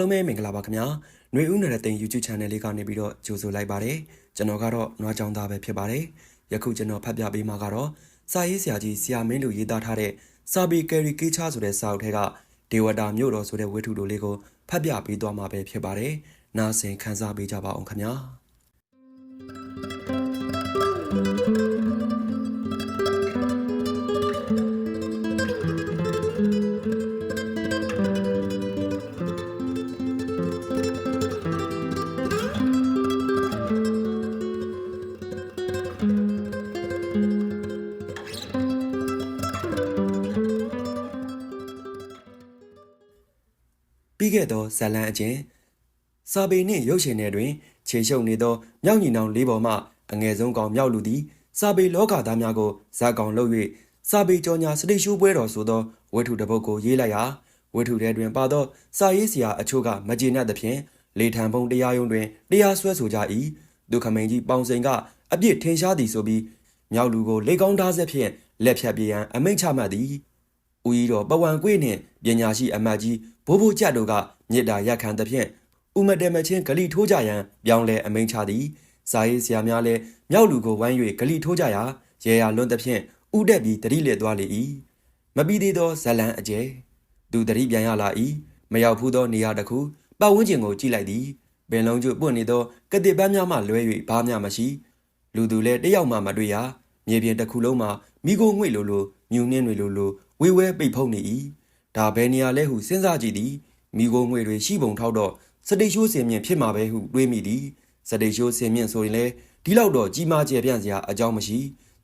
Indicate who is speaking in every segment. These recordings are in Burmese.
Speaker 1: လုံးပဲမင်္ဂလာပါခင်ဗျာຫນွေဦးနယ်တဲ့တင် YouTube Channel လေးကနေပြီးတော့ကြိုဆိုလိုက်ပါတယ်ကျွန်တော်ကတော့နွားချောင်းသားပဲဖြစ်ပါတယ်ယခုကျွန်တော်ဖတ်ပြပေးမှာကတော့စာရေးဆရာကြီးဆရာမင်းတို့ရေးသားထားတဲ့စာပေကယ်ရီကေချာဆိုတဲ့စာအုပ်ထဲကဒေဝတာမြို့တော်ဆိုတဲ့ဝတ္ထုတို့လေးကိုဖတ်ပြပေးသွားမှာပဲဖြစ်ပါတယ်နားဆင်ခန်းစားပေးကြပါအောင်ခင်ဗျာ ပြီးခဲ့သောဇလံအကျဉ်စာပေနှင့်ရုပ်ရှင်တွေတွင် ခြေရှုပ်နေသောမြောက်ညီနောင်လေးပေါ်မှအငယ်ဆုံးကောင်မြောက်လူသည်စာပေလောကသားများကိုဇက်ကောင်လုပ်၍စာပေကြောညာစတိရှုပွဲတော်ဆိုသောဝတ္ထုတစ်ပုဒ်ကိုရေးလိုက်ရာဝတ္ထုထဲတွင်ပါသောစာရေးဆရာအချို့ကမကျေနပ်သဖြင့်လေထံဖုံတရားရုံးတွင်တရားစွဲဆိုကြ၏ဒုက္ခမိန်ကြီးပေါင်စိန်ကအပြစ်ထင်ရှားသည်ဆိုပြီးမြောက်လူကိုလေကောင်းသားဆက်ဖြင့်လက်ဖြတ်ပြေးရန်အမိန့်ချမှတ်သည် ဦးကြီးတော်ပဝံကွေးနှင့်ပညာရှိအမတ်ကြီးဘိုးဘိုးကြတ်တို့ကမြေတားရက်ခံသဖြင့်ဥမတဲမချင်းဂလိထိုးကြရန်ပြောင်းလဲအမိန့်ချသည်ဇာရေးဆရာများလည်းမြောက်လူကိုဝိုင်း၍ဂလိထိုးကြရာရေရာလွန်းသဖြင့်ဥတက်ပြီးတတိလက်သွားလေ၏မပြီးသေးသောဇလန်းအကျဲသူတတိပြန်ရလာ၏မရောက်ဘူးသောနေရာတစ်ခုပတ်ဝန်းကျင်ကိုကြည့်လိုက်သည်ပင်လုံးကျွပွင့်နေသောကတိပန်းများမှလွဲ၍ဘာမှမရှိလူသူလည်းတယောက်မှမတွေ့ရမြေပြင်တစ်ခုလုံးမှာမိโกငွေလိုလိုမြူနှင်းတွေလိုလို ဝေဝဲပိတ်ဖုံးနေ၏ဒါဘယ်နေရာလဲဟုစဉ်းစားကြည့်သည်မိโกငွေတွေရှိပုံထောက်တော့စတိတ်ရှိုးစင်မြင့်ဖြစ်မှာပဲဟုတွေးမိသည်စတိတ်ရှိုးစင်မြင့်ဆိုရင်လေဒီလောက်တော့ကြီးမားကျယ်ပြန့်စရာအကြောင်းမရှိ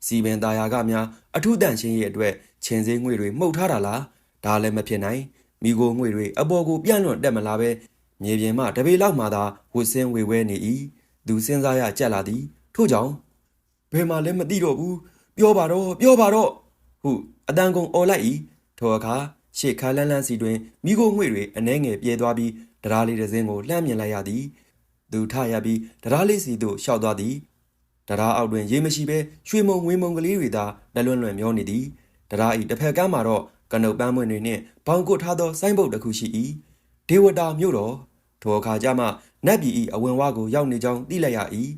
Speaker 1: စီပင်သားယာကများအထုတန့်ရှင်းရဲ့အတွက်ချင်းစင်းငွေတွေမှုတ်ထားတာလားဒါလည်းမဖြစ်နိုင်မိโกငွေတွေအပေါ်ကိုပြန့်လွန်တက်မလာပဲမြေပြင်မှတပေလောက်မှသာဝှစင်းဝေဝဲနေ၏သူစဉ်းစားရကြက်လာသည်ထို့ကြောင့် ဘယ်မှလည်းမသိတော့ဘူးပြောပါတော့ပြောပါတော့ဟု အတန်ကုန်អော်လိုက်၏ထိုအခါရှေ့ခါလန်းလန်းစီတွင်မိโกငွေတွေအနှဲငယ်ပြေးသွားပြီးတရားလေးတစ်စင်းကိုလှမ်းမြင်လိုက်ရသည်သူထရပြီးတရားလေးစီသို့ရှောက်သွားသည်တရားအောက်တွင်ရေမရှိဘဲရွှေမုံငွေမုံကလေးတွေသာလက်လွန်းလွန်မျောနေသည်တရားဤတစ်ဖက်ကမ်းမှာတော့ကနုတ်ပန်းမွင့်တွေနှင့်ဘောင်ကုတ်ထားသောဆိုင်းဘုတ်တစ်ခုရှိ၏ဒေဝတာမြို့တော်ထိုအခါကျမှနတ်ပြည်ဤအဝင်ဝါကိုရောက်နေကြောင်းသိလိုက်ရ၏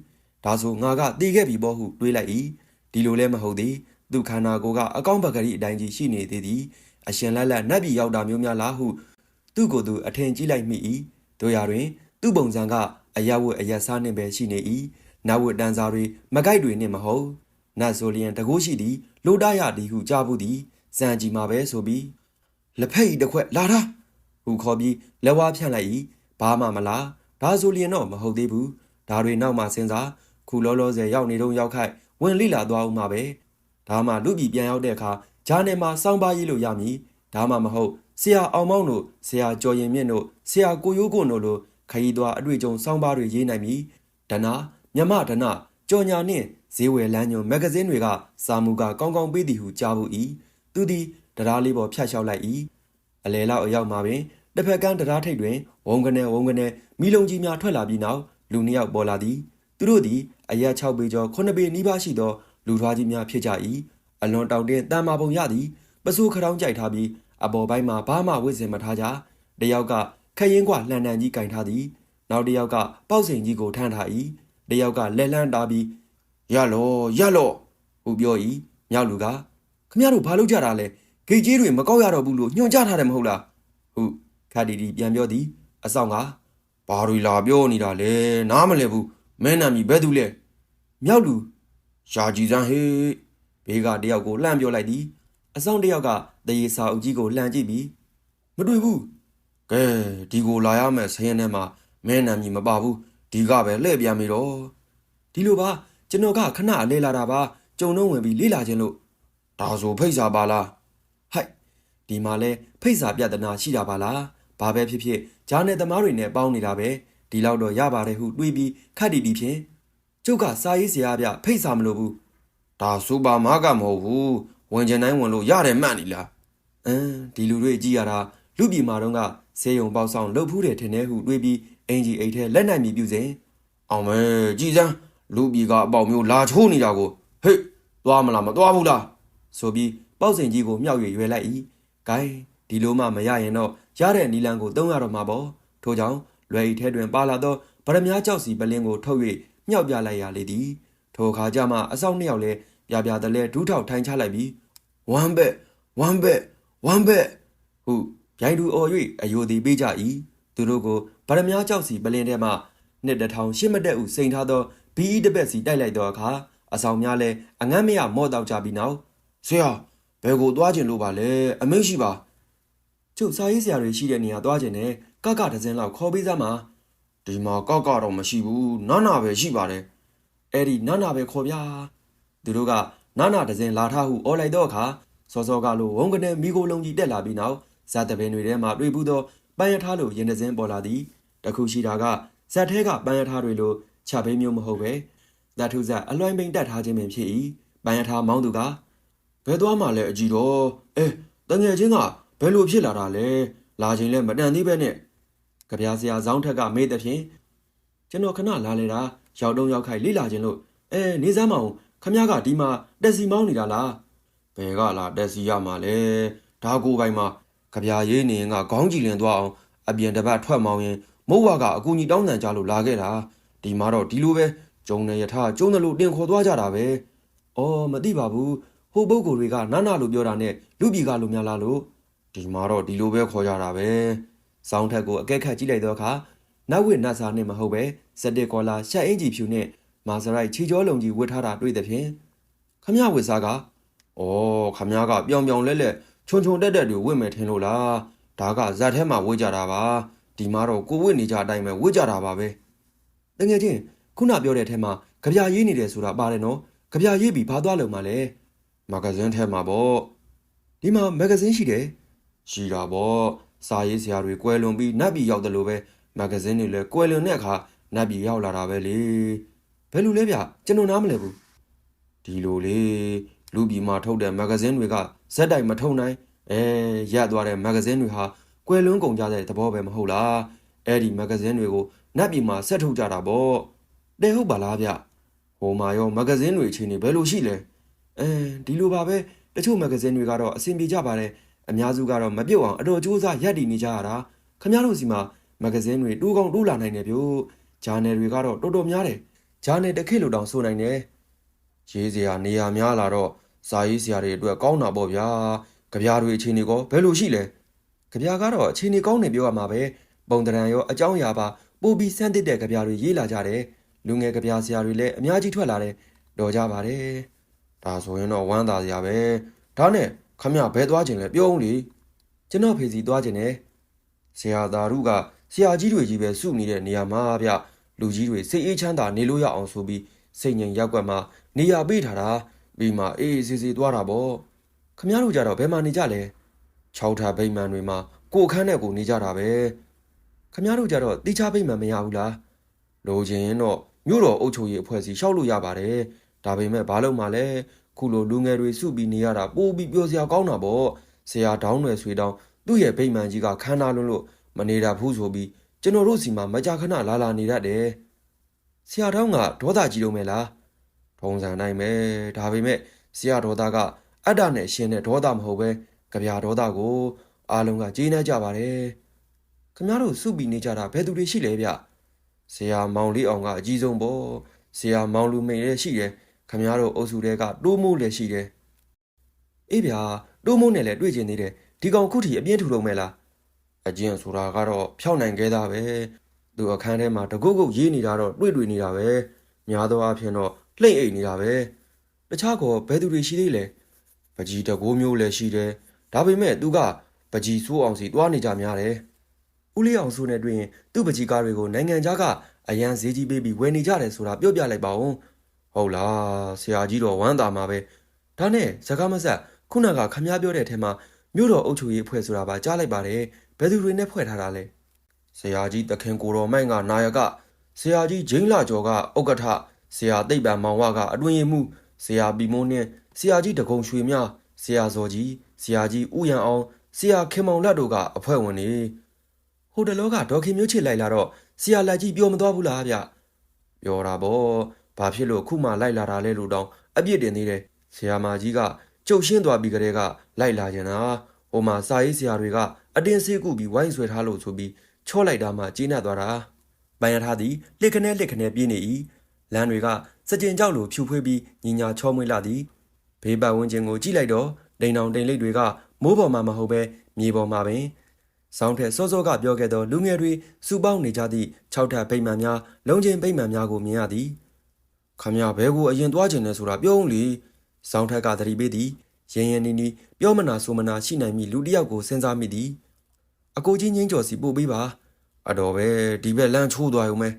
Speaker 1: ဒါဆိုငါကတည်ခဲ့ပြီပေါ့ဟုတွေးလိုက်၏ဒီလိုလည်းမဟုတ်သေး သူခန္ဓာကိုယ်ကအကောင့်ပကတိအတိုင်းကြီးရှိနေသေးသည်အရှင်လက်လက်နတ်ပြည်ရောက်တာမျိုးများလားဟုသူ့ကိုယ်သူအထင်ကြီးလိုက်မိ၏တို့ရာတွင် သူ့ပုံစံကအယဝတ်အယက်စားနှင့်ပဲရှိနေ၏နတ်ဝတ်တန်းစားတွေမကိုက်တွေနှင့်မဟုတ်နတ်ဆိုလျင်တကိုးရှိသည်လိုတရသည်ဟုကြားဘူးသည်စံကြီးမှာပဲဆိုပြီးလက်ဖက်ဤတစ်ခွက်လာတာဟုခေါ်ပြီးလက်ဝါးဖြန့်လိုက်၏ဘာမှမလားဒါဆိုလျင်တော့မဟုတ်သေးဘူးဒါတွေနောက်မှစဉ်းစားခုလောလောဆယ်ရောက်နေတော့ရောက်ခိုက်ဝင်လိလာသွားဦးမှာပဲ ဒါမှလူပြည်ပြန်ရောက်တဲ့အခါဂျာနယ်မှာစောင်းပါရေးလို့ရမည်ဒါမှမဟုတ်ဆရာအောင်မောင်းတို့ဆရာကျော်ရင်မြင့်တို့ဆရာကိုရိုးကွန်းတို့လိုခရီးသွားအတွေ့အကြုံစောင်းပါတွေရေးနိုင်မည်ဒနာမြမဒနာကြော်ညာနှင့်ဈေးဝယ်လမ်းညွန်မဂဇင်းတွေကစာမူကကောင်းကောင်းပေးသည်ဟုကြားဘူး၏သူသည်တရားလေးပေါ်ဖြတ်လျှောက်လိုက်၏အလဲလောက်အရောက်မှာပင်တစ်ဖက်ကန်းတရားထိပ်တွင်ဝုံကနေဝုံကနေမိလုံးကြီးများထွက်လာပြီးနောက်လူနှစ်ယောက်ပေါ်လာသည်သူတို့သည်အရက်6ပေကျော်9ပေနီးပါးရှိသော လူထွားကြီးများဖြစ်ကြ၏အလွန်တောင်တင်းတန်မာပုံရသည်ပစိုးခရောင်းကြိုက်ထားပြီးအပေါ်ပိုင်းမှာဘာမှဝိစင်မထားကြတယောက်ကခရင်ကွလှန်တန်ကြီးကင်ထားသည်နောက်တစ်ယောက်ကပေါက်စိန်ကြီးကိုထမ်းထား၏တယောက်ကလက်လန်းတားပြီးရလောရလောဟုပြော၏မြောက်လူကခမရတို့ဘာလုပ်ကြတာလဲဂိတ်ကြီးတွေမကောက်ရတော့ဘူးလို့ညွှန်ကြားထားတယ်မဟုတ်လားဟုခါတီတီပြန်ပြောသည်အဆောင်ကဘာတွေလာပြောနေတာလဲနားမလဲဘူးမဲနာမီဘဲသူလဲမြောက်လူ ရှာကြည်စမ်းဟေးဘေးကတယောက်ကိုလှမ်းပြောလိုက်သည်အဆောင်တယောက်ကတရေစာအုပ်ကြီးကိုလှမ်းကြည့်ပြီးမတွေ့ဘူးကဲဒီကိုလာရမယ်ဆင်းရဲထဲမှာမဲနာမီမပါဘူးဒီကပဲလှည့်ပြန်ပြီတော့ဒီလိုပါကျွန်တော်ကခဏအလဲလာတာပါကြုံတော့ဝင်ပြီးလေးလာခြင်းလို့ဒါဆိုဖိတ်စာပါလားဟိုက်ဒီမှာလဲဖိတ်စာပြဿနာရှိတာပါလားဘာပဲဖြစ်ဖြစ်ဂျာနယ်သမားတွေနဲ့ပေါင်းနေတာပဲဒီလောက်တော့ရပါတယ်ဟုတွေးပြီးခတ်တီတီဖြင့် ကျုပ်ကစာရေးဆရာပြဖိတ်စာမလို့ဘူးဒါစူပါမားကမဟုတ်ဘူးဝင်ကျင်တိုင်းဝင်လို့ရတယ်မှန်နီလားအင်းဒီလူတွေကြည့်ရတာလူပြည်မာတော့ကဆေးရုံပေါက်ဆောင်လှုပ်ဖူးတယ်ထင်တယ်ဟုတွေးပြီးအင်ဂျီအိတ်ထဲလက်နိုင်မီပြုစဉ်အောင်မဲကြည်စမ်းလူပြည်ကအပေါက်မျိုးလာချိုးနေတာကိုဟေ့သွားမလားမသွားဘူးလားဆိုပြီးပေါက်စင်ကြီးကိုမြောက်၍ရွယ်လိုက်၏ဂိုင်းဒီလိုမှမရရင်တော့ရတဲ့နီလန်ကိုတုံးရတော့မှာပေါ့ထို့ကြောင့်လွယ်ဤထဲတွင်ပါလာသောဗရမ ्या ကြောက်စီပလင်းကိုထုတ်၍ မြောက်ပြလိုက်ရလေသည်ထိုအခါကျမှအဆောင်နှစ်ယောက်လည်းပြပြတလဲဒူးထောက်ထိုင်ချလိုက်ပြီးဝမ်ဘက်ဝမ်ဘက်ဝမ်ဘက်ဟုဗျိုင်းသူအော်၍အယိုသည်ပေးကြ၏သူတို့ကိုဗရမ ्या ကြောက်စီပလင်းထဲမှနှစ်တစ်ထောင်ရှစ်မတက်ဦးစိန်ထားသောဘီအီတစ်ပက်စီတိုက်လိုက်သောအခါအဆောင်များလည်းအငတ်မရမော့တောက်ကြပြီးနောက်ဆရာဘယ်ကိုသွားကျင်လို့ပါလဲအမိန့်ရှိပါကျုပ်စာရေးဆရာတွေရှိတဲ့နေရာသွားခြင်းနဲ့ကကတစ်စင်းလောက်ခေါ်ပေးစမ်းပါ ဒီမှာကကတော့မရှိဘူးနာနာပဲရှိပါတယ်အဲ့ဒီနာနာပဲခေါ်ဗျာသူတို့ကနာနာတစ်စင်းလာထားဟုအော်လိုက်တော့အခါစောစောကလိုဝုန်းကနေမိကိုလုံးကြီးတက်လာပြီးနောက်ဇာတပင်တွေထဲမှာတွေ့ဘူးသောပန်းရထားလိုရင်တစ်စင်းပေါ်လာသည်တခုရှိတာကဇက်ထဲကပန်းရထားတွေလိုခြာပေးမျိုးမဟုတ်ပဲတထုဇက်အလွိုင်းပိန်တက်ထားခြင်းပင်ဖြစ်၏ပန်းရထားမောင်းသူကဘယ်သွားမှလဲအကြည့်တော့အဲတငယ်ချင်းကဘယ်လိုဖြစ်လာတာလဲလာချင်းလဲမတန်သေးပဲနဲ့ ကြပြားစရာဇောင်းထက်ကမေးတဲ့ဖြင့်ကျွန်တော်ခဏလာလေတာရောက်တော့ရောက်ခိုက်လိလာခြင်းလို့အဲနေစမ်းမအောင်ခမ ्या ကဒီမှာတက်စီမောင်းနေတာလားဘယ်ကလာတက်စီရမှာလဲဒါကိုပိုင်မှာကြပြားရေးနေရင်ကခေါင်းကြည်လင်သွားအောင်အပြင်တစ်ပတ်ထွက်မောင်းရင်မိုးဝါကအကူကြီးတောင်းတန်ကြလို့လာခဲ့တာဒီမှာတော့ဒီလိုပဲကျုံနေရထားကျုံတယ်လို့တင်ခေါ်သွားကြတာပဲအော်မသိပါဘူးဟိုပုဂ္ဂိုလ်တွေကနာနာလို့ပြောတာနဲ့လူပြည်ကလိုများလားလို့ဒီမှာတော့ဒီလိုပဲခေါ်ကြတာပဲ စောင်းထက်ကိုအကက်ခတ်ကြည့်လိုက်တော့အခါနတ်ဝိနတ်စာနဲ့မဟုတ်ပဲစက်တစ်ကောလာရှက်အင်ကြီးဖြူနဲ့မာစရိုက်ချီကျောလုံးကြီးဝတ်ထားတာတွေ့တဲ့ဖြင့်ခမရဝစ်စားကဩခမရကပြောင်ပြောင်လဲလဲခြုံခြုံတက်တက်တွေဝတ်မယ်ထင်လို့လားဒါကဇက်ထဲမှာဝတ်ကြတာပါဒီမှာတော့ကိုဝတ်နေကြအတိုင်းပဲဝတ်ကြတာပါပဲတကယ်ချင်းခုနပြောတဲ့အထက်မှာကြပြရေးနေတယ်ဆိုတာပါတယ်နော်ကြပြရေးပြီးဘာသွားလုံမှာလဲမဂ္ဂဇင်းထဲမှာပေါ့ဒီမှာမဂ္ဂဇင်းရှိတယ်ရှိတာပေါ့ စာရေးဆရာတွေကွယ်လွန်ပြီးနတ်ပြည်ရောက်တယ်လို့ပဲမဂ္ဂဇင်းတွေလည်းကွယ်လွန်တဲ့အခါနတ်ပြည်ရောက်လာတာပဲလေဘယ်လိုလဲဗျကျွန်တော်နားမလဲဘူးဒီလိုလေလူပြည်မှာထုတ်တဲ့မဂ္ဂဇင်းတွေကဇက်တိုက်မထုတ်နိုင်အဲရက်သွားတဲ့မဂ္ဂဇင်းတွေဟာကွယ်လွန်ကုန်ကြတဲ့သဘောပဲမဟုတ်လားအဲ့ဒီမဂ္ဂဇင်းတွေကိုနတ်ပြည်မှာဆက်ထုတ်ကြတာပေါ့တဲ့ဟုတ်ပါလားဗျဟိုမှာရောမဂ္ဂဇင်းတွေအချိန်တွေဘယ်လိုရှိလဲအဲဒီလိုပါပဲတချို့မဂ္ဂဇင်းတွေကတော့အဆင်ပြေကြပါတယ် အများစုကတော့မပြုတ်အောင်အတော်ကြိုးစားရက်တည်နေကြရတာခမရတို့စီမှာမဂ္ဂဇင်းတွေတိုးကောင်းတိုးလာနိုင်တယ်ဗျို့ဂျာနယ်တွေကတော့တော်တော်များတယ်ဂျာနယ်တစ်ခေတ်လိုတောင်ဆိုနိုင်တယ်ရေးစရာနေရာများလာတော့စာရေးစရာတွေအတွက်ကောင်းတာပေါ့ဗျာကြပြားတွေအချိန်တွေကောဘယ်လိုရှိလဲကြပြားကတော့အချိန်တွေကောင်းနေပြောရမှာပဲပုံတရံရောအကြောင်းအရာပါပို့ပြီးစမ်းသစ်တဲ့ကြပြားတွေရေးလာကြတယ်လူငယ်ကြပြားစရာတွေလည်းအများကြီးထွက်လာတယ်တော်ကြပါတယ်ဒါဆိုရင်တော့ဝမ်းသာစရာပဲဒါနဲ့ ခမရဘဲသွားခြင်းလဲပြောဦးလေကျွန်တော်ဖေစီသွားခြင်းနဲ့ဆရာသာရုကဆရာကြီးတွေကြီးပဲစုနေတဲ့နေရာမှာဗျလူကြီးတွေစိတ်အေးချမ်းသာနေလို့ရအောင်ဆိုပြီးစိတ်ငြိမ်ရက်ွက်မှာနေရာပေးထားတာပြီးမှအေးအေးဆေးဆေးသွားတာပေါ့ခမရတို့ကြတော့ဘယ်မှာနေကြလဲ၆ထပ်ဗိမ္မာန်တွေမှာကိုအခန်းနဲ့ကိုနေကြတာပဲခမရတို့ကြတော့တိချဗိမ္မာန်မရဘူးလားလိုချင်ရင်တော့မြို့တော်အုပ်ချုပ်ရေးအဖွဲ့စီရှောက်လို့ရပါတယ်ဒါပေမဲ့ဘာလို့မှလဲ ခုလိုလူငယ်တွေစုပြီးနေရတာပိုပြီးပြောစရာကောင်းတာပေါ့ဆရာတောင်းွယ်ဆွေတောင်းသူ့ရဲ့ဗိမာန်ကြီးကခန္ဓာလွန်းလို့မနေတာဘူးဆိုပြီးကျွန်တော်တို့စီမှာမကြာခဏလာလာနေတတ်တယ်ဆရာတောင်းကဒေါသကြီးတော့မယ်လားထုံစံနိုင်ပဲဒါပေမဲ့ဆရာဒေါသကအတ္တနဲ့ရှင်တဲ့ဒေါသမဟုတ်ပဲကြပြာဒေါသကိုအားလုံးကကျေးနပ်ကြပါတယ်ခင်ဗျားတို့စုပြီးနေကြတာဘယ်သူတွေရှိလဲဗျဆရာမောင်လေးအောင်ကအကြီးဆုံးပေါ့ဆရာမောင်လူမိန်လည်းရှိတယ် ခမရတို့အုပ်စုတဲကတိုးမိုးလည်းရှိတယ်။အေးဗျာတိုးမိုးနဲ့လည်းတွေ့ကျင်သေးတယ်ဒီကောင်ခုထိအပြင်းထူတော့မဲ့လားအကျင့်ဆိုတာကတော့ဖြောက်နိုင်ခဲ့တာပဲသူအခန်းထဲမှာတကုတ်ကုတ်ရေးနေတာတော့တွေ့တွေ့နေတာပဲများသောအားဖြင့်တော့လှိမ့်အိတ်နေတာပဲတခြားကောဘယ်သူတွေရှိသေးလဲပကြီးတကိုးမျိုးလည်းရှိတယ်ဒါပေမဲ့သူကပကြီးစိုးအောင်စီတွားနေကြများတယ်ဦးလေးအောင်စိုးနဲ့တွေ့ရင်သူ့ပကြီးကားတွေကိုနိုင်ငံခြားကအရန်ဈေးကြီးပေးပြီးဝယ်နေကြတယ်ဆိုတာပြောပြလိုက်ပါဦး ဟုတ်လားဆရာကြီးတော့ဝမ်းသာမှာပဲဒါနဲ့စကားမဆက်ခုနကခမားပြောတဲ့အထက်မှာမြို့တော်အုပ်ချုပ်ရေးအဖွဲ့ဆိုတာပါကြားလိုက်ပါတယ်ဘယ်သူတွေနဲ့ဖွဲ့ထားတာလဲဆရာကြီးတခင်ကိုတော်မိုင်းကနာယကဆရာကြီးဂျိန်းလာကျော်ကဥက္ကဋ္ဌဆရာသိပ်ပံမောင်ဝကအတွင်ရင်မှုဆရာပီမိုးနှင်းဆရာကြီးတကုံရွှေမြဆရာဇော်ကြီးဆရာကြီးဥယံအောင်ဆရာခင်မောင်လက်တို့ကအဖွဲ့ဝင်နေဟိုတလောကဒေါခင်မျိုးချစ်လိုက်လာတော့ဆရာလက်ကြီးပြောမသွားဘူးလားဗျပြောတာပေါ့ ဘာဖြစ်လို့ခုမှလိုက်လာတာလဲလို့တောင်းအပြစ်တင်သေးတယ်ဆရာမကြီးကကြုတ်ရှင်းသွားပြီးကလေးကလိုက်လာကြတာဟိုမှာစာရေးဆရာတွေကအတင်းစေးကုပြီးဝိုင်းဆွဲထားလို့ဆိုပြီးချော့လိုက်တာမှကျေနပ်သွားတာပန်းရထားသည်လှစ်ခနဲလှစ်ခနဲပြေးနေ၏လမ်းတွေကစကြင်ကြောက်လိုဖြူဖွေးပြီးညီညာချောမွေ့လာသည်ဘေးပတ်ဝန်းကျင်ကိုကြည့်လိုက်တော့ဒိန်တောင်တိန်လိပ်တွေကမိုးပေါ်မှာမဟုတ်ပဲမြေပေါ်မှာပင်ဆောင်းထက်စောစောကပြောခဲ့သောလူငယ်တွေစူပေါင်းနေကြသည့်၆ထပ်ဗိမ္မာန်များလုံချင်းဗိမ္မာန်များကိုမြင်ရသည် ခမရဘဲကိုအရင်သွားခြင်းလဲဆိုတာပြောဦးလေဆောင်းထက်ကသတိပေးသည်ရင်ရင်နီနီပြောမနာဆိုမနာရှိနိုင်မိလူတစ်ယောက်ကိုစဉ်းစားမိသည်အကိုကြီးငင်းကျော်စီပို့ပေးပါအတော်ပဲဒီဘက်လမ်းချိုးသွားရုံပဲ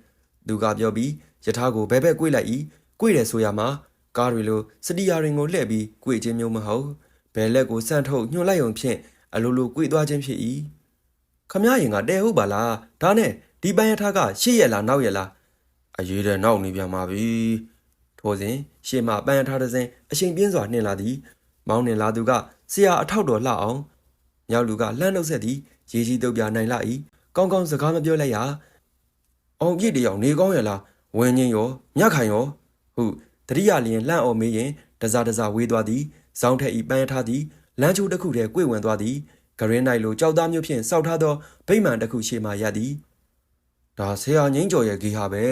Speaker 1: သူကပြောပြီးယထာကိုဘဲဘက်ကွေ့လိုက်၏ကွေ့တယ်ဆိုရမှာကားတွေလိုစတီယာရင်ကိုလှည့်ပြီးကွေ့ခြင်းမျိုးမဟုတ်ဘဲလက်ကိုစန့်ထုတ်ညှို့လိုက်ုံဖြင့်အလိုလိုကွေ့သွားခြင်းဖြစ်၏ခမရရင်ကတဲဟုတ်ပါလားဒါနဲ့ဒီပန်းရထားကရှေ့ရက်လားနောက်ရက်လားအရေးတဲ့နောက်နေပြန်ပါပြီ ထိုစဉ်ရှေ့မှပန်းရထားတဲ့စဉ်အချိန်ပြင်းစွာနှင်လာသည် မောင်းနှင်လာသူကဆရာအထောက်တော်လှအောင်မြောက်လူကလှမ်းနှုတ်ဆက်သည်ရေကြီးတုပ်ပြနိုင်လာ၏ကောင်းကောင်းစကားမပြောလိုက်ရအောင်ပြည့်တယောက်နေကောင်းရလားဝင်းချင်းရောမြတ်ခိုင်ရောဟုတတိယလျင်လှမ်းအော်မေးရင်တစားတစားဝေးသွားသည်ဇောင်းထက်ဤပန်းရထားသည်လမ်းချိုးတစ်ခုတည်းကွေ့ဝင်သွားသည်ဂရင်းနိုင်လိုကြောက်သားမျိုးဖြင့်စောက်ထားသောဗိမာန်တစ်ခုရှေ့မှရပ်သည်ဒါဆရာငိမ့်ကျော်ရဲ့ဂီဟာပဲ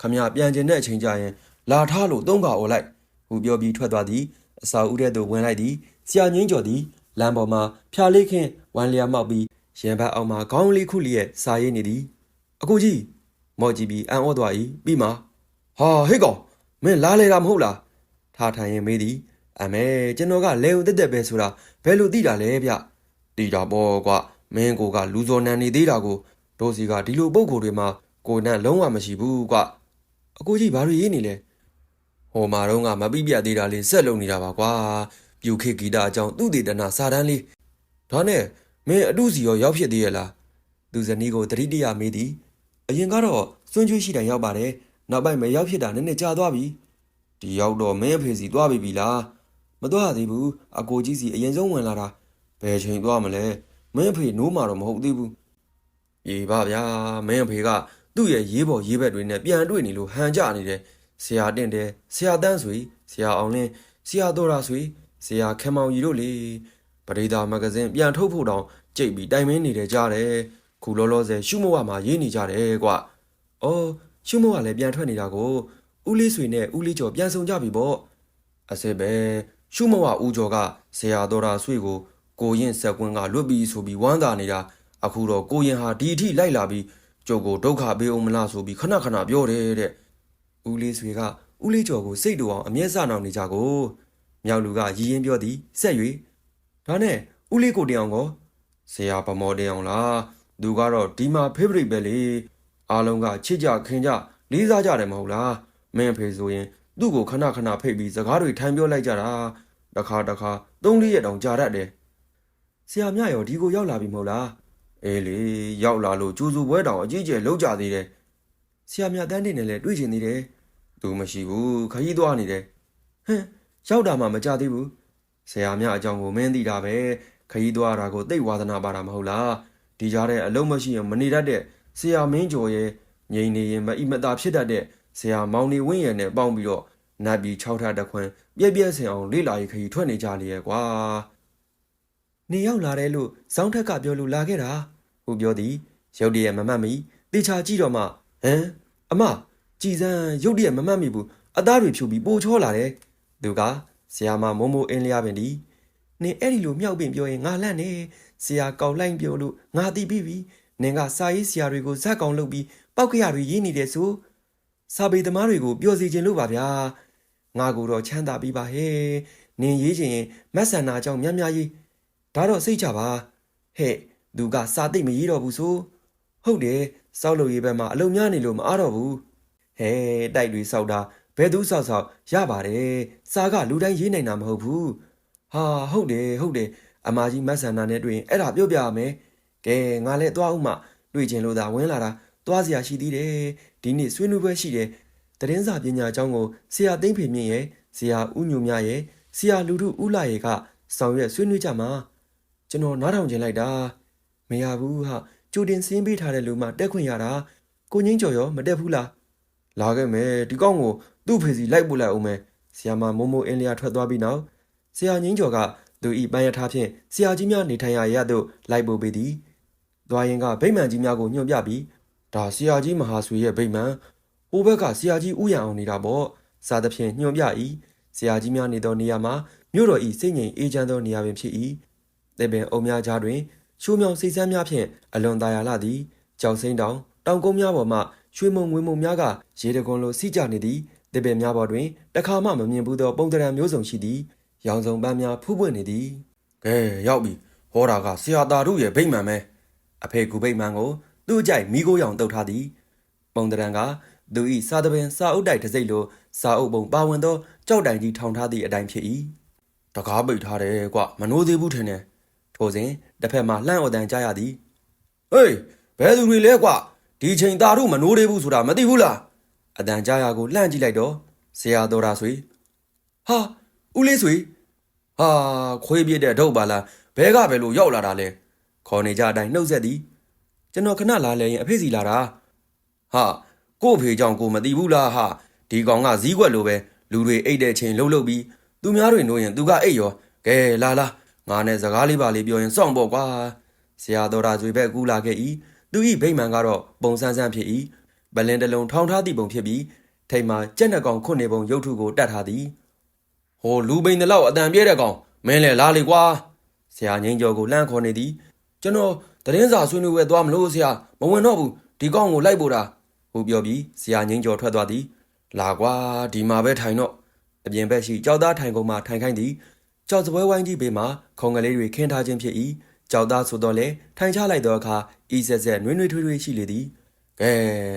Speaker 1: ခမရပြန်ကျင်တဲ့အချိန်ကျရင် လာထားလို့သုံးကအော်လိုက်ဟူပြောပြီးထွက်သွားသည်အစာဦးတဲ့သို့ဝင်လိုက်သည်ဆရာငိမ့်ကျော်သည်လမ်းပေါ်မှာဖျားလေးခင်းဝမ်းလျာမောက်ပြီးရင်ဘတ်အောက်မှာခေါင်းလေးခုလျက်စာရေးနေသည်အကူကြီးမော်ကြည့်ပြီးအံ့ဩသွား၏ပြီးမှဟာဟေ့ကောင်မင်းလားလေတာမဟုတ်လားထားထိုင်ရင်မေးသည်အမေကျွန်တော်ကလေုံတက်တက်ပဲဆိုတာဘယ်လိုသိတာလဲဗျသိတာပေါ့ကွာမင်းကိုကလူစော်နန်နေသေးတာကိုတို့စီကဒီလိုပုံကိုယ်တွေမှာကိုနန့်လုံးဝမရှိဘူးကွာအကူကြီးဘာတွေရေးနေလဲ ဟိုမှာတော့ကမပြပြသေးတာလေးဆက်လုပ်နေတာပါကွာပြူခေဂီတာအကြောင်းသူ့တည်တနာစာတန်းလေးဒါနဲ့မင်းအတုစီရောရောက်ဖြစ်သေးရဲ့လားသူဇနီးကိုတတိတရမေးသည်အရင်ကတော့စွန့်ကျွေးရှိတိုင်ရောက်ပါတယ်နောက်ပိုင်းမရောက်ဖြစ်တာနည်းနည်းကြာသွားပြီဒီရောက်တော့မင်းအဖေစီသွားပြီပြီလားမသွားသေးဘူးအကိုကြီးစီအရင်ဆုံးဝင်လာတာဘယ်ချိန်သွားမလဲမင်းအဖေနိုးမှာတော့မဟုတ်သေးဘူးအေးပါဗျာမင်းအဖေကသူ့ရဲ့ရေးပေါ်ရေးဘက်တွေနဲ့ပြန်တွေ့နေလို့ဟန်ကြနေတယ် ဆရာတင့်တယ်ဆရာတန်းဆွေဆရာအောင်လင်းဆရာတော်ရာဆွေဆရာခင်မောင်ကြီးတို့လေပရိဒါမဂဇင်းပြန်ထုတ်ဖို့တောင်ကြိတ်ပြီးတိုင်မင်းနေတယ်ကြားတယ်ခုလောလောဆယ်ရှုမဝမှာရေးနေကြတယ်ကွာအော်ရှုမဝလည်းပြန်ထွက်နေတာကိုဦးလေးဆွေနဲ့ဦးလေးကျော်ပြန်ဆောင်ကြပြီပေါ့အစစ်ပဲရှုမဝဦးကျော်ကဆရာတော်ရာဆွေကိုကိုရင်ဆက်ကွင်းကလွတ်ပြီးဆိုပြီးဝမ်းသာနေတာအခုတော့ကိုရင်ဟာဒီအထိလိုက်လာပြီးကျုပ်ကိုဒုက္ခပေးအောင်မလားဆိုပြီးခဏခဏပြောတယ်တဲ့ ဦးလေးဆွေကဦးလေးကျော်ကိုစိတ်တူအောင်အမျက်စနောင်နေကြကိုမြောက်လူကရည်ရင်ပြောသည်ဆက်၍ဒါနဲ့ဦးလေးကိုတင်အောင်ကောဆရာဗမော်တင်အောင်လားသူကတော့ဒီမှာဖေဗရိတ်ပဲလေအားလုံးကချစ်ကြခင်ကြလေးစားကြတယ်မဟုတ်လားမင်းအဖေဆိုရင်သူ့ကိုခဏခဏဖိတ်ပြီးစကားတွေထိုင်ပြောလိုက်ကြတာတခါတခါသုံးလေးရက်တောင်ကြာတတ်တယ်ဆရာမြရောဒီကိုရောက်လာပြီမဟုတ်လားအေးလေရောက်လာလို့ကျူစုပွဲတောင်အကြီးကျယ်လောက်ကြသေးတယ်ဆရာမြတန်းတင်နဲ့လည်းတွေ့ချင်နေတယ် သူမရှိဘူးခကြီးသွားနေတယ်ဟမ်ရောက်တာမှမကြသေးဘူးဆရာမြအကြောင်းကိုမင်းသိတာပဲခကြီးသွားတာကိုသိဝါသနာပါတာမဟုတ်လားဒီကြားထဲအလုံးမရှိရင်မနေတတ်တဲ့ဆရာမင်းကျော်ရဲ့ငြိမ်နေရင်မအီမတာဖြစ်တတ်တဲ့ဆရာမောင်နေဝင်းရယ်နဲ့ပေါင်းပြီးတော့နတ်ပြီး၆ထပ်တခွန်းပြက်ပြက်ဆင်အောင်လေ့လာရေးခကြီးထွက်နေကြလေရဲ့ကွာနေရောက်လာတယ်လို့ဇောင်းထက်ကပြောလို့လာခဲ့တာဟုပြောသည်ရုတ်တရက်မမှတ်မိတေချာကြည့်တော့မှဟမ်အမ ကြည်စမ်းရုတ်တရက်မမှတ်မိဘူးအသားတွေဖြူပြီးပိုချောလာတယ်သူကဆရာမမိုးမိုးအင်းလျားပင်ဒီနင်အဲ့ဒီလိုမြောက်ပင်ပြောရင်ငါလန့်နေဆရာကောက်လိုက်ပြောလို့ငါတီးပြီးပြီနင်ကစာရေးဆရာတွေကိုဇက်ကောင်လုပ်ပြီးပောက်ခရတွေရေးနေတယ်ဆိုစာပေသမားတွေကိုပြောစီခြင်းလို့ပါဗျာငါကိုတော့ချမ်းသာပြီးပါဟဲ့နင်ရေးချင်ရင်မက်ဆန်နာကြောင့်များများရေးဒါတော့စိတ်ချပါဟဲ့သူကစာသိမ့်မရေးတော့ဘူးဆိုဟုတ်တယ်စောက်လို့ရေးဘက်မှာအလုံများနေလို့မအားတော့ဘူး ဟဲတိုက်တွေစောက်တာဘယ်သူစောက်စောက်ရပါတယ်စာကလူတိုင်းရေးနိုင်တာမဟုတ်ဘူးဟာဟုတ်တယ်ဟုတ်တယ်အမကြီးမတ်ဆန္ဒနဲ့တွေ့ရင်အဲ့ဒါပြောပြရမယ်ကဲငါလည်းသွားဦးမှတွေ့ချင်လို့သာဝင်လာတာသွားစရာရှိသေးတယ်ဒီနေ့ဆွေးနွေးပွဲရှိတယ်တရင်စာပညာအကြောင်းကိုဆရာသိမ့်ဖေမြင့်ရဲ့ဆရာဦးညိုမြရဲ့ဆရာလူထုဦးလာရဲ့ကဆောင်ရွက်ဆွေးနွေးကြမှာကျွန်တော်နားထောင်ချင်လိုက်တာမရဘူးဟာကြိုတင်စင်းပေးထားတဲ့လူမှတက်ခွင့်ရတာကိုငင်းကျော်ရောမတက်ဘူးလား လာခဲ့မယ်ဒီကောင်ကိုသူ့ဖေစီလိုက်ပို့လိုက်အောင်မယ်ဆရာမမိုးမိုးအင်းလျာထွက်သွားပြီးနောက်ဆရာငင်းကျော်ကသူဤပန်းရထားဖြင့်ဆရာကြီးများနေထိုင်ရာရသို့လိုက်ပို့ပေးသည်သွားရင်ကဗိမာန်ကြီးများကိုညွှန်ပြပြီးဒါဆရာကြီးမဟာဆွေရဲ့ဗိမာန်ဟိုဘက်ကဆရာကြီးဥယျာဉ်အောင်နေတာပေါ့စသဖြင့်ညွှန်ပြ၏ဆရာကြီးများနေသောနေရာမှာမြို့တော်ဤစိတ်ငြိမ်အေးချမ်းသောနေရာပင်ဖြစ်၏တဲ့ပင်အုံများကြားတွင်ချိုးမြောင်စိတ်ဆန်းများဖြင့်အလွန်သာယာလှသည်ကြောက်စိမ့်တောင်တောင်ကုန်းများပေါ်မှ ရွှေမုံငွေမုံများကရေတကွန်လိုစီးကြနေသည်တစ်ပင်များပေါ်တွင်တခါမှမမြင်ဘူးသောပုံတရံမျိုးစုံရှိသည်ရောင်စုံပန်းများဖူးပွင့်နေသည်ကဲရောက်ပြီဟောတာကဆရာသားတို့ရဲ့ဗိမာန်ပဲအဖေကူဗိတ်မန်ကိုသူ့အကြိုက်မိကိုရောင်တုတ်ထားသည်ပုံတရံကသူ၏စာသပင်စာအုပ်တိုက်တစ်စိတ်လိုစာအုပ်ပုံပါဝင်သောကြောက်တိုင်ကြီးထောင်ထားသည့်အတိုင်းဖြစ်၏တကားပိတ်ထားတယ်ကွမနိုးသေးဘူးထင်တယ်ထိုစဉ်တစ်ဖက်မှလှန့်အော်တန်ကြားရသည်ဟေးဘယ်သူတွေလဲကွ ဒီချိန်သားတို့မနိုးသေးဘူးဆိုတာမသိဘူးလားအတန်ကြားရကိုလှန့်ကြည့်လိုက်တော့ဆရာတော်တာဆွေဟာဦးလေးဆွေဟာခွေးပြစ်တဲ့ဒုတ်ပါလားဘဲကပဲလို့ရောက်လာတာလဲခေါ်နေကြအတိုင်းနှုတ်ဆက်သည်ကျွန်တော်ခဏလာလဲရင်အဖေစီလာတာဟာကို့ဖေကြောင့်ကိုမသိဘူးလားဟာဒီကောင်ကဇီးကွက်လိုပဲလူတွေအိတ်တဲ့ချိန်လှုပ်လှုပ်ပြီးသူများတွေနိုးရင်သူကအိတ်ရောကဲလာလာငါနဲ့စကားလေးပါလေးပြောရင်စောင့်ပေါ့ကွာဆရာတော်တာဇွေဘက်ကူလာခဲ့၏ သူ၏ဗိမ္မာန်ကတော့ပုံစံစမ်းဖြစ်၏ပလင်တစ်လုံးထောင်ထားသည့်ပုံဖြစ်ပြီးထိတ်မှာကြက်နှကောင်ခွနေပုံရုပ်ထုကိုတတ်ထားသည်ဟိုလူပိန်တဲ့လောက်အတန်ပြဲတဲ့ကောင်မင်းလည်းလာလေကွာဆရာငိမ့်ကျော်ကိုလှမ်းခေါ်နေသည်ကျွန်တော်သတင်းစာဆွေးနွေးပွဲသွားမလို့ဆရာမဝင်တော့ဘူးဒီကောင်းကိုလိုက်ပို့တာဟုပြောပြီးဆရာငိမ့်ကျော်ထွက်သွားသည်လာကွာဒီမှာပဲထိုင်တော့အပြင်ဘက်ရှိကြောက်သားထိုင်ကုန်မှာထိုင်ခိုင်းသည်ကြောက်စပွဲဝိုင်းကြီးဘေးမှာခုံကလေးတွေခင်းထားခြင်းဖြစ်၏ ကြောက်သားဆိုတော့လေထိုင်ချလိုက်သောအခါဤဆက်ဆက်နွေးနွေးထွေးထွေးရှိလေသည်ကဲ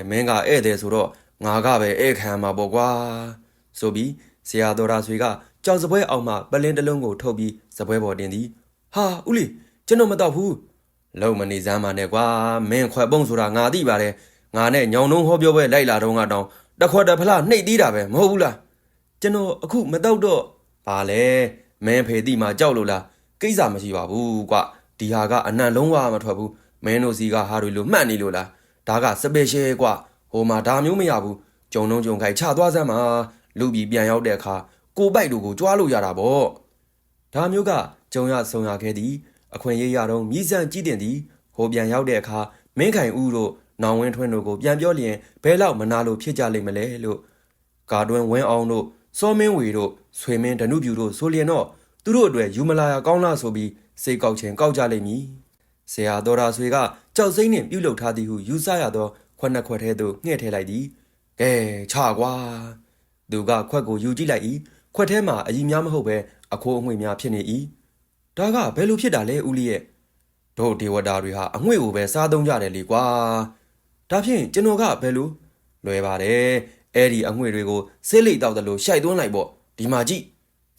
Speaker 1: မင်းကဧည့်သည်ဆိုတော့ငါကပဲဧည့်ခံမှာပေါ့ကွာဆိုပြီးဆရာတော်ရာဆွေကကြောက်စပွဲအောင်မှပလင်းတစ်လုံးကိုထုတ်ပြီးစပွဲပေါ်တင်သည်ဟာဦးလေးကျွန်တော်မတော့ဘူးလုံမနေစမ်းပါနဲ့ကွာမင်းခွက်ပုံဆိုတာငါသိပါတယ်ငါနဲ့ညောင်နှုံးဟောပြောပွဲလိုက်လာတော့ငါတောင်တစ်ခွက်တစ်ဖလားနှိပ်သေးတာပဲမဟုတ်ဘူးလားကျွန်တော်အခုမတော့တော့ပါလေမင်းဖေတိမှာကြောက်လို့လားကိစ္စမရှိပါဘူးကွာ ဒီဟာကအနံ့လုံးဝမထွက်ဘူးမင်းတို့စီကဟာတွေလို့မှတ်နေလို့လားဒါကစပယ်ရှယ်ကွာဟိုမှာဒါမျိုးမရဘူးဂျုံလုံးဂျုံခိုင်ချသွားစမ်းပါလူပြီးပြန်ရောက်တဲ့အခါကိုပိုက်တို့ကိုကြွားလို့ရတာပေါ့ဒါမျိုးကကြုံရဆုံရခဲ့သည်အခွင့်အရေးရတော့မြည်ဆန်ကြည့်တင်သည်ဟိုပြန်ရောက်တဲ့အခါမင်းခိုင်ဦးတို့နောင်ဝင်းထွန်းတို့ကိုပြန်ပြောလျင်ဘဲလောက်မနာလို့ဖြစ်ကြလိမ့်မလဲလို့ကာတွင်ဝင်းအောင်တို့စောမင်းဝေတို့ဆွေမင်းဒနုပြူတို့ဆိုလျင်တော့သူတို့အတွက်ယူမလာရကောင်းလားဆိုပြီး စိတ်ကောက်ခြင်းကောက်ကြလိမ့်မည်ဆရာတော်ရာဆွေကကြောက်စိမ့်နှင့်ပြုတ်လုထားသည်ဟုယူဆရသောခွက်နှစ်ခွက်ထဲသို့ငှဲ့ထည့်လိုက်သည်ကဲချကွာသူကခွက်ကိုယူကြည့်လိုက်၏ခွက်ထဲမှာအကြီးများမဟုတ်ပဲအခိုးအငွေ့များဖြစ်နေ၏ဒါကဘယ်လိုဖြစ်တာလဲဦးလေးရဲ့တို့ဒေဝတာတွေဟာအငွေ့ကိုပဲစားသုံးကြတယ်လေကွာဒါဖြင့်ကျွန်တော်ကဘယ်လိုလွယ်ပါတယ်အဲ့ဒီအငွေ့တွေကိုဆေးလိတ်တောက်တယ်လို့ရှိုက်သွင်းလိုက်ပေါ့ဒီမှာကြည့်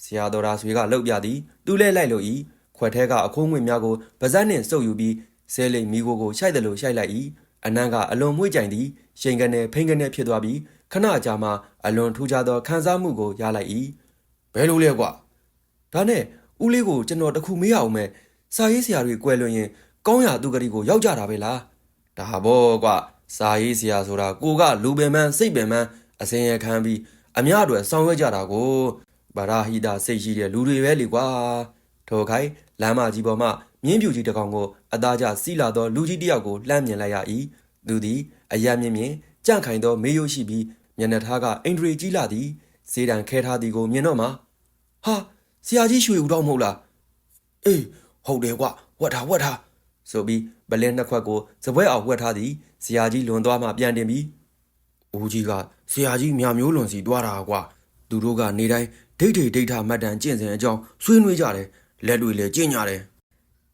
Speaker 1: ဆရာတော်ရာဆွေကလှုပ်ပြသည်သူလဲလိုက်လို့ဤ ခွက်ထဲကအခိုးငွေ့များကိုပါဇက်နှင့်စုပ်ယူပြီးဆေးလိတ်မိကိုကိုရှိုက်တယ်လို့ရှိုက်လိုက်၏အနံ့ကအလွန်မွေ့ကြိုင်သည်ရှိန်ကနေဖိန်ကနေဖြစ်သွားပြီးခဏကြာမှအလွန်ထူးခြားသောခံစားမှုကိုရလိုက်၏ဘယ်လိုလဲကွာဒါနဲ့ဦးလေးကိုကျွန်တော်တခုမေးရအောင်မယ်စာရေးဆရာတွေကွယ်လွန်ရင်ကောင်းရာသူကတိကိုရောက်ကြတာပဲလားဒါဘောကွာစာရေးဆရာဆိုတာကိုကလူပင်မန်းစိတ်ပင်မန်းအစင်ရခံပြီးအများတွေဆောင်ရွက်ကြတာကိုဗရာဟိတာစိတ်ရှိတဲ့လူတွေပဲလေကွာထိုခိုင် လမ်းမကြီးပေါ်မှာမြင်းပြူကြီးတစ်ကောင်ကိုအသားကျစီလာသောလူကြီးတစ်ယောက်ကိုလှမ်းမြင်လိုက်ရ၏သူသည်အယံမြင့်မြင့်ကြန့်ခိုင်သောမေးရိုးရှိပြီးမျက်နှာထားကအင်ဒရီကြီးလာသည်စေတံခဲထားသည်ကိုမြင်တော့မှဟာဆရာကြီးရွှေဦးတော့မဟုတ်လားအေးဟုတ်တယ်ကွာဝတ်ထားဝတ်ထားဆိုပြီးပလင်းနှစ်ခွက်ကိုစပွဲအောင်ဝတ်ထားသည်ဆရာကြီးလွန်သွားမှပြန်တင်ပြီးဦးကြီးကဆရာကြီးမြမျိုးလွန်စီတွားတာကွာသူတို့က နေတိုင်းဒိတ်ထိတ်ဒိတ်ထမှတ်တမ်းကျင့်စဉ်အကြောင်းဆွေးနွေးကြတယ် လက်တွေလည်းကျင့်ကြတယ်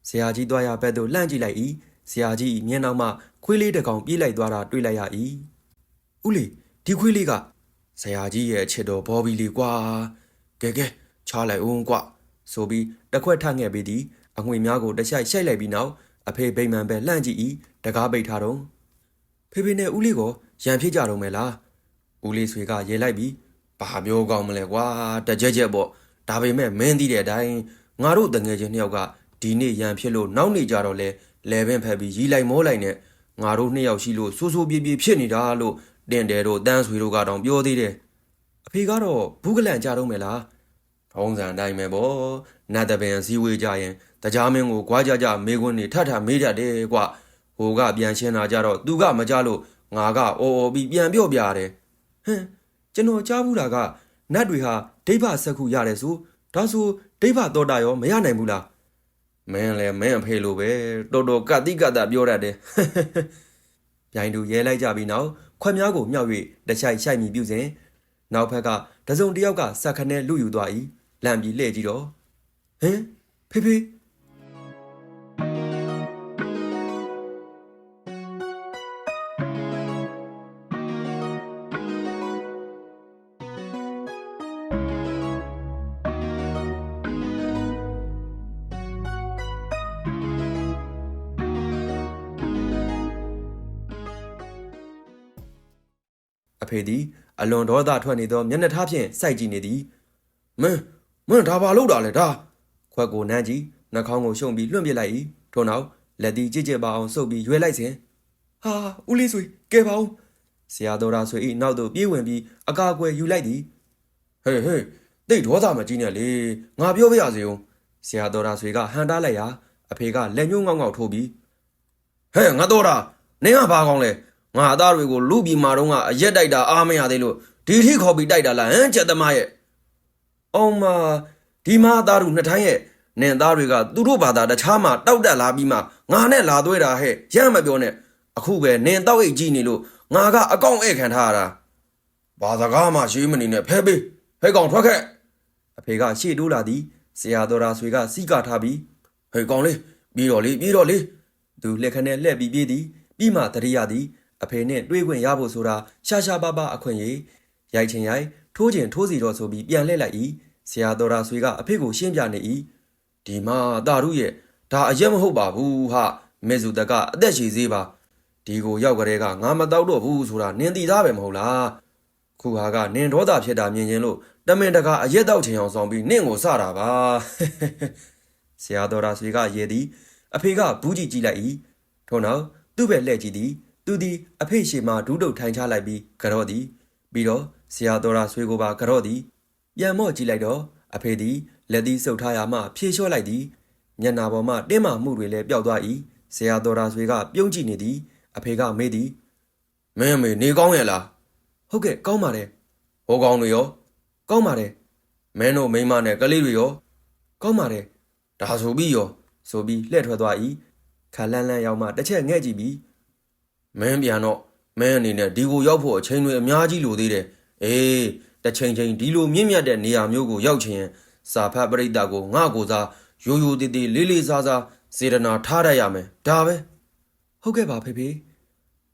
Speaker 1: ဆရာကြီးတွားရဘက်သို့လှမ်းကြည့်လိုက်၏ဆရာကြီးမျက်နှာမှခွေးလေးတစ်ကောင်ပြေးလိုက်သွားတာတွေ့လိုက်ရ၏ဦးလေးဒီခွေးလေးကဆရာကြီးရဲ့အချစ်တော်ဘော်ဘီလေးကွာကဲကဲချားလိုက်ဦးကွာဆိုပြီးတစ်ခွက်ထငှက်ပေးသည်အငွေများကိုတစ်ချိုက်ရှိုက်လိုက်ပြီးနောက်အဖေဗိမ္မာန်ပဲလှန့်ကြည့်၏တကားပိတ်ထားတော့ဖေဖေနဲ့ဦးလေးကိုရန်ဖြစ်ကြတော့မယ်လားဦးလေးဆွေကရေလိုက်ပြီးဘာမျိုးကောင်းမလဲကွာတကြက်ကြက်ပေါ့ဒါပေမဲ့မင်းသိတဲ့အတိုင်း ငါတို့တငယ်ချင်းနှစ်ယောက်ကဒီနေ့ရန်ဖြစ်လို့နောက်နေကြတော့လဲလဲပင်ဖက်ပြီးရီလိုက်မောလိုက်နဲ့ငါတို့နှစ်ယောက်ရှိလို့စိုးစိုးပြေးပြေးဖြစ်နေတာလို့တင်တယ်တို့တန်းဆွေတို့ကတော့ပြောသေးတယ်အဖေကတော့ဘူးကလန်ကြတော့မယ်လားထုံးစံတိုင်းပဲဗောနတ်တပင်စည်းဝေးကြရင်တရားမင်းကိုကြွားကြကြမေခွန်းနေထထမေးတတ်တယ်ကွဟိုကပြန်ရှင်းတာကြတော့သူကမကြလို့ငါကအော်အော်ပြီးပြန်ပြော့ပြရတယ်ဟမ်ကျွန်တော်ကြားဘူးတာကနတ်တွေဟာဒိဗ္ဗစက္ခုရတယ်ဆို ဒါဆိုဒိဗ္ဗတော်တာရောမရနိုင်ဘူးလားမင်းလည်းမင်းအဖေလိုပဲတော်တော်ကတိကတာပြောတတ်တယ်ပြိုင်သူရဲလိုက်ကြပြီးနောက်ခွက်များကိုမြောက်၍တချိုက်ရှိုက်မိပြုစဉ်နောက်ဘက်ကတစုံတစ်ယောက်ကစက်ခနဲလူယူသွား၏လန့်ပြီးလှည့်ကြည့်တော့ဟင်ဖေဖေ အဖေသည်အလွန်ဒေါသထွက်နေသောမျက်နှာထားဖြင့်စိုက်ကြည့်နေသည်မင်းမင်းဒါဘာလုပ်တာလဲဒါခွက်ကိုနမ်းကြည့်နှာခေါင်းကိုရှုံပြီးလွှင့်ပစ်လိုက်၏ထို့နောက်လက်သည်ကြစ်ကြစ်ပါအောင်ဆုပ်ပြီးရွယ်လိုက်စဉ်ဟာဦးလေးဆွေကဲပါဦးဆရာတော်ရာဆွေ၏နောက်သို့ပြေးဝင်ပြီးအကာအကွယ်ယူလိုက်သည်ဟေးဟေးတိတ်ဒေါသမကြီးနဲ့လေငါပြောပြရစေဦးဆရာတော်ရာဆွေကဟန်တားလိုက်ရာအဖေကလက်ညှိုးငေါက်ငေါက်ထိုးပြီးဟဲ့ငါတော့တာနင်းကဘာကောင်းလဲ ငါအသားတွေကိုလူပြီးမာတော့ကအရက်တိုက်တာအားမရသေးလို့ဒီထိခေါ်ပြီးတိုက်တာလားဟမ်ချက်သမားရဲ့အောင်မဒီမာအသားတို့နှစ်ထိုင်းရဲ့နင်သားတွေကသူတို့ဘာသာတခြားမှာတောက်တက်လာပြီးမှငါနဲ့လာသွဲတာဟဲ့ရမ်းမပြောနဲ့အခုပဲနင်တောက်အိတ်ကြီးနေလို့ငါကအကောင့်ဧည့်ခံထားရတာဘာစကားမှရှိမနေနဲ့ဖဲပေးဖဲကောင်ထွက်ခဲ့အဖေကရှေ့တိုးလာသည်ဆရာတော်ရာဆွေကစီးကထားပြီးဟေးကောင်လေးပြီးတော့လေပြီးတော့လေသူလက်ခနဲ့လှည့်ပြီးပြေးသည်ပြီးမှတရိယာသည် အဖေနှင့်တွေးခွင့်ရဖို့ဆိုတာရှာရှာပါပါအခွင့်ရေးရိုက်ချင်ရိုက်ထိုးချင်ထိုးစီတော့ဆိုပြီးပြန်လှည့်လိုက်၏ဆရာတော်ရာဆွေကအဖေကိုရှင်းပြနေ၏ဒီမှာတာရုရဲ့ဒါအရက်မဟုတ်ပါဘူးဟာမေဇူတကအသက်ရှည်သေးပါဒီကိုရောက်ကြတဲ့ကငါမတော့တော့ဘူးဆိုတာနင်သိသားပဲမဟုတ်လားခုဟာကနင်ဒေါသဖြစ်တာမြင်ရင်လို့တမင်တကာအရက်တော့ချင်အောင်ဆောင်ပြီးနင့်ကိုစတာပါဆရာတော်ရာဆွေကရေသည် အဖေကဘူးကြည့်ကြည့်လိုက်၏ထို့နောက်သူ့ဘက်လှည့်ကြည့်သည် သူသည်အဖေရှေမှဒူးတုတ်ထိုင်ချလိုက်ပြီးကြော့သည်ပြီးတော့ဆရာတော်ရာဆွေကိုပါကြော့သည်ပြန်မော့ကြည့်လိုက်တော့အဖေသည်လက်သည်ဆုပ်ထားရမှဖြေလျှော့လိုက်သည်မျက်နာပေါ်မှတင်းမာမှုတွေလည်းပျောက်သွား၏ဆရာတော်ရာဆွေကပြုံးကြည့်နေသည်အဖေကမေးသည်မင်းမေနေကောင်းရဲ့လားဟုတ်ကဲ့ကောင်းပါတယ်ဟောကောင်းတွေရော ကောင်းပါတယ်မင်းတို့မိန်းမနဲ့ကလေးတွေရော ကောင်းပါတယ်ဒါဆိုပြီးရောဆိုပြီးလှည့်ထွက်သွား၏ခါလန်းလန်းရောက်မှတစ်ချက်ငဲ့ကြည့်ပြီး မင်းပြန်တော့မင်းအနေနဲ့ဒီကိုရောက်ဖို့အချိန်တွေအများကြီးလိုသေးတယ်အေးတစ်ချိန်ချိန်ဒီလိုမြင့်မြတ်တဲ့နေရာမျိုးကိုရောက်ချင်ရင်စာဖတ်ပရိသတ်ကိုငါကိုစားရိုးရိုးသေးသေးလေးလေးစားစားစေတနာထားရရမယ်ဒါပဲဟုတ်ကဲ့ပါဖေဖေ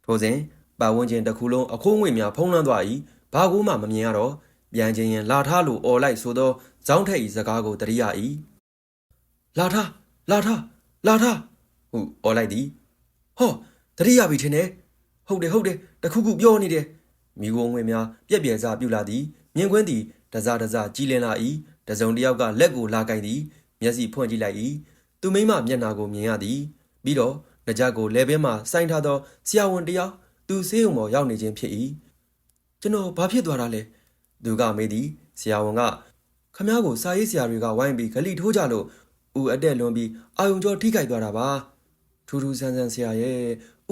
Speaker 1: ထိုစဉ်ပတ်ဝန်းကျင်တစ်ခုလုံးအခိုးငွေများဖုံးလွှမ်းသွား၏ဘာကူမှမမြင်ရတော့ပြန်ချင်းရင်လာထားလို့អော်လိုက်ဆိုသောဇောင်းထက်ဤစကားကိုတရိယာ၏လာထားလာထားလာထားဟုអော်လိုက်သည်ဟော တရိယာပြီထင်တယ်ဟုတ်တယ်ဟုတ်တယ်တခုခုပြောနေတယ်မိဝုံငွေများပြက်ပြဲစားပြူလာသည်မြင်ကွင်းသည်တစားတစားကြီးလင်းလာ၏တစုံတစ်ယောက်ကလက်ကိုလာကင်သည်မျက်စိဖွင့်ကြည့်လိုက်၏သူမိမမျက်နာကိုမြင်ရသည်ပြီးတော့ငကြကိုလဲဘဲမှစိုင်းထားသောဆရာဝန်တစ်ယောက်သူဆေးရုံပေါ်ရောက်နေခြင်းဖြစ်၏ကျွန်တော်ဘာဖြစ်သွားတာလဲသူကမေးသည်ဆရာဝန်ကခမ ्या ကိုစာရေးဆရာတွေကဝိုင်းပြီးဂလိထိုးကြလို့ဦးအတက်လွန်ပြီးအာယုံကျော်ထိခိုက်သွားတာပါထူးထူးဆန်းဆန်းဆရာရဲ့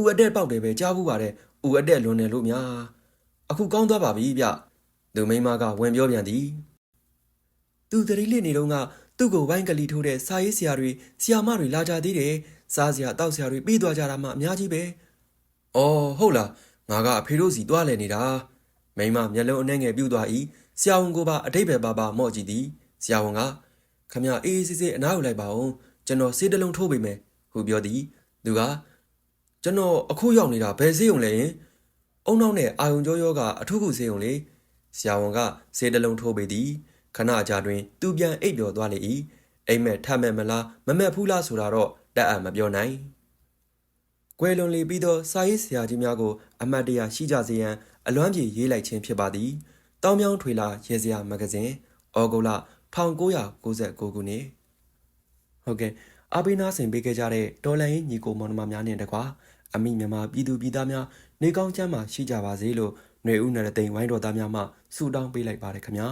Speaker 1: ဦးအတက်ပေါက်တယ်ပဲကြားဘူးပါတယ်ဦးအတက်လွန်တယ်လို့များအခုကောင်းသွားပါပြီဗျသူမိန်းမကဝင်ပြောပြန်သည်သူသတိလစ်နေတော့ကသူ့ကိုဝိုင်းကလေးထိုးတဲ့စာရေးဆရာတွေဆရာမတွေလာကြသေးတယ်စားဆရာတောက်ဆရာတွေပြီးသွားကြတာမှအများကြီးပဲအော်ဟုတ်လားငါကအဖေတို့စီတွားလဲနေတာမိန်းမမျက်လုံးအနှဲငယ်ပြူသွား၏ဆရာဝန်ကပါအတိတ်ပဲပါပါမော့ကြည့်သည်ဆရာဝန်ကခမအေးအေးဆေးဆေးအနားယူလိုက်ပါဦးကျွန်တော်ဆေးတစ်လုံးထိုးပေးမယ်ဟုပြောသည်သူက ကျွန်တော်အခုရောက်နေတာဘယ်ဆေးရုံလဲရင်အုံနောက်နဲ့အာယုံကြောယောကအထုခုဆေးရုံလေဆရာဝန်ကဆေးတစ်လုံးထိုးပေးသည်ခဏကြာတွင် သူပြန်အိပ်ပျော်သွားလေ၏အိမ်မက်ထမက်မလားမမက်ဘူးလားဆိုတာတော့တတ်အပ်မပြောနိုင်ကွယ်လွန်လေပြီးသောစာရေးဆရာကြီးများကိုအမတ်တရရှိကြစေရန်အလွမ်းပြေရေးလိုက်ခြင်းဖြစ်ပါသည်တောင်မြောင်းထွေလာရေစရာမဂဇင်းဩဂုတ်လ1999ခုနှစ်ဟုတ်ကဲ့အပိနာဆင်ပေးခဲ့ကြတဲ့ဒေါ်လာရင်းညီကိုမောင်နှမများနဲ့တကွာ အမိမြန်မာပြည်သူပြည်သားများနေကောင်းချမ်းသာရှိကြပါစေလို့ຫນွေဦးနယ်သိန်းဝိုင်းတော်သားများမှဆုတောင်းပေးလိုက်ပါတယ်ခင်ဗျာ